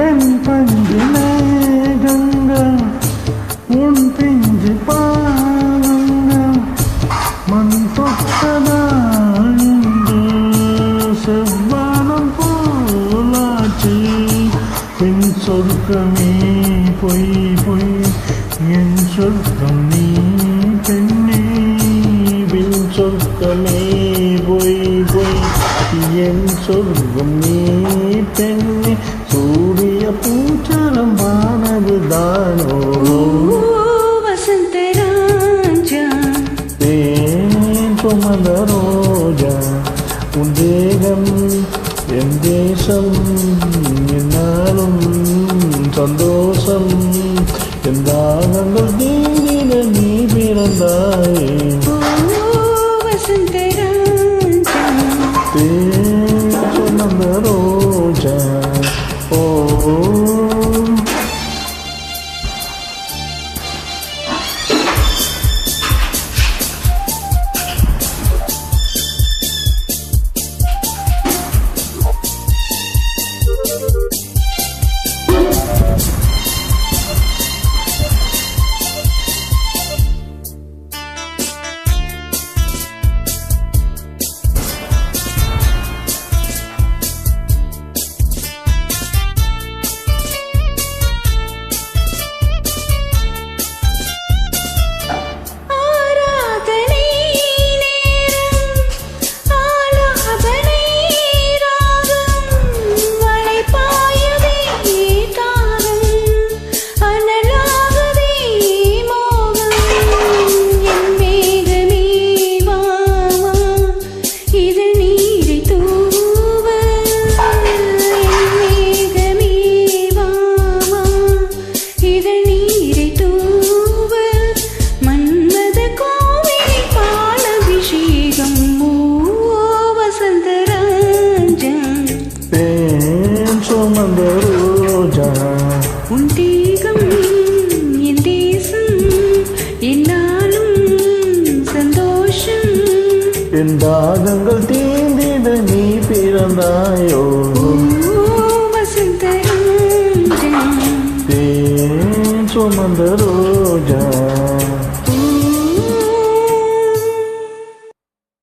என் பஞ்சு மேகங்கள் உன் பிஞ்சு பாவங்கள் மண் தொட்டதாண்டு செவ்வானம் போலாச்சு பின் சொர்க்கமே பொய் பொய் என் சொர்க்கம் சொர்க்கமே பொய் பொய். என் சொர்க்கம் நீ பெண்ணே சூரிய பூச்சலம் வானதுதானோ வசந்தராஜா தேன் சுமந்த ரோஜா. உன் தேகம் என் தேசம் என்னாலும் சந்தோஷம். என் நீ பிறந்தாயே. உன் தேகம் என் தேசம் என்னாலும் சந்தோஷம். என் தாகங்கள் தீந்திட நீ பிறந்தாயோ? ஓ வசந்தராஜா தேன் சுமந்த ரோஜா.